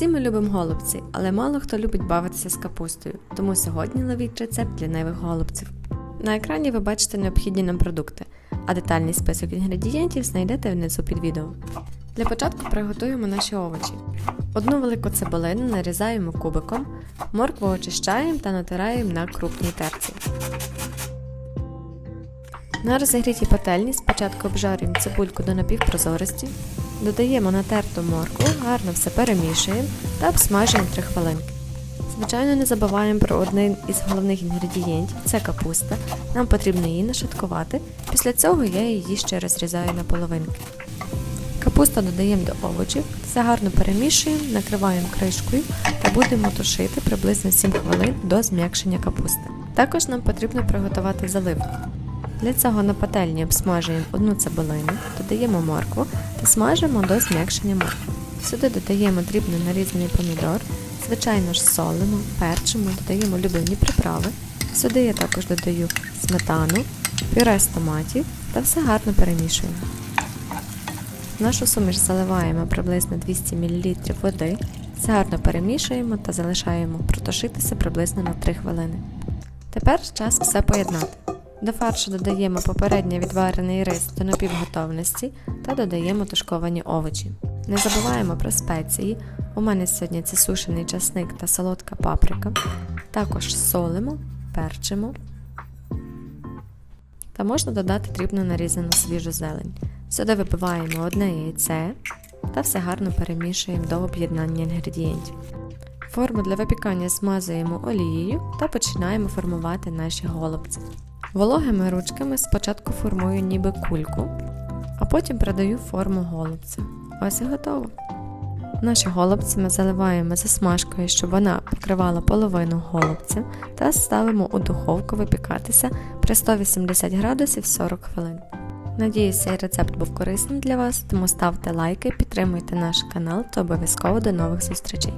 Всі ми любимо голубці, але мало хто любить бавитися з капустою, тому сьогодні ловіть рецепт лінивих голубців. На екрані ви бачите необхідні нам продукти, а детальний список інгредієнтів знайдете внизу під відео. Для початку приготуємо наші овочі. Одну велику цибулину нарізаємо кубиком, моркву очищаємо та натираємо на крупній терці. На розігрітій пательні спочатку обжарюємо цибульку до напівпрозорості, додаємо натерту моркву, гарно все перемішуємо та обсмажуємо 3 хвилинки. Звичайно, не забуваємо про один із головних інгредієнтів це капуста. Нам потрібно її нашаткувати. Після цього я її ще розрізаю на половинки. Капусту додаємо до овочів, все гарно перемішуємо, накриваємо кришкою та будемо тушити приблизно 7 хвилин до зм'якшення капусти. Також нам потрібно приготувати заливку. Для цього на пательні обсмажуємо одну цибулину, додаємо моркву та смажимо до зм'якшення моркви. Сюди додаємо дрібно нарізаний помідор, звичайно ж солимо, перчимо, додаємо улюблені приправи. Сюди я також додаю сметану, пюре з томатів та все гарно перемішуємо. Нашу суміш заливаємо приблизно 200 мл води, все гарно перемішуємо та залишаємо протушитися приблизно на 3 хвилини. Тепер час все поєднати. До фаршу додаємо попередньо відварений рис до напівготовності та додаємо тушковані овочі. Не забуваємо про спеції. У мене сьогодні це сушений часник та солодка паприка. Також солимо, перчимо. Та можна додати дрібно нарізану свіжу зелень. Сюди вибиваємо одне яйце та все гарно перемішуємо до об'єднання інгредієнтів. Форму для випікання змазуємо олією та починаємо формувати наші голубці. Вологими ручками спочатку формую ніби кульку, а потім придаю форму голубця. Ось і готово. Наші голубці ми заливаємо засмажкою, щоб вона покривала половину голубця, та ставимо у духовку випікатися при 180 градусів 40 хвилин. Надіюсь, цей рецепт був корисним для вас, тому ставте лайки, підтримуйте наш канал та обов'язково до нових зустрічей.